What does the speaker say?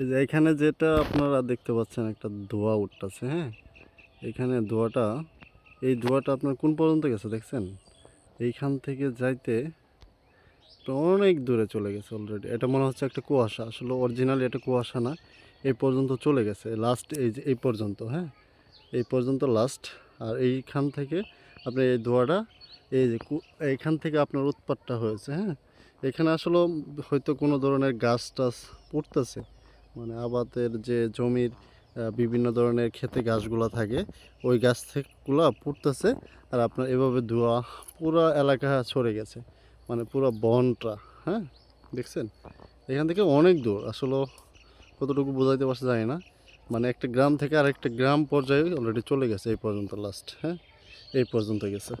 এই যে এখানে যেটা আপনারা দেখতে পাচ্ছেন একটা ধোয়া উঠতেছে হ্যাঁ? এখানে ধোয়াটা, এই ধোয়াটা আপনার কোন পর্যন্ত গেছে দেখছেন? এইখান থেকে যাইতে অনেক দূরে চলে গেছে অলরেডি এটা মনে হচ্ছে একটা কুয়াশা, আসলে অরিজিনালি এটা কুয়াশা না, এই পর্যন্ত চলে গেছে। লাস্ট এই যে, এই পর্যন্ত হ্যাঁ? এই পর্যন্ত লাস্ট আর এইখান থেকে আপনি এই ধোয়াটা, এই যে এইখান থেকে আপনার উৎপাতটা হয়েছে হ্যাঁ? এখানে আসলে হয়তো কোনো ধরনের গাছ টাছ পড়তেছে। মানে আবাদের যে জমির বিভিন্ন ধরনের খেতে গাছগুলো থাকে, ওই গাছ থেকেগুলো পড়তেছে আর আপনার এভাবে ধোয়া পুরো এলাকা ছড়ে গেছে। মানে পুরো বনটা হ্যাঁ? দেখছেন? এখান থেকে অনেক দূর। আসলে কতটুকু বোঝাইতে পারছে যায় না। মানে একটা গ্রাম থেকে আরেকটা গ্রাম পর্যায়ে অলরেডি চলে গেছে, এই পর্যন্ত লাস্ট হ্যাঁ? এই পর্যন্ত গেছে।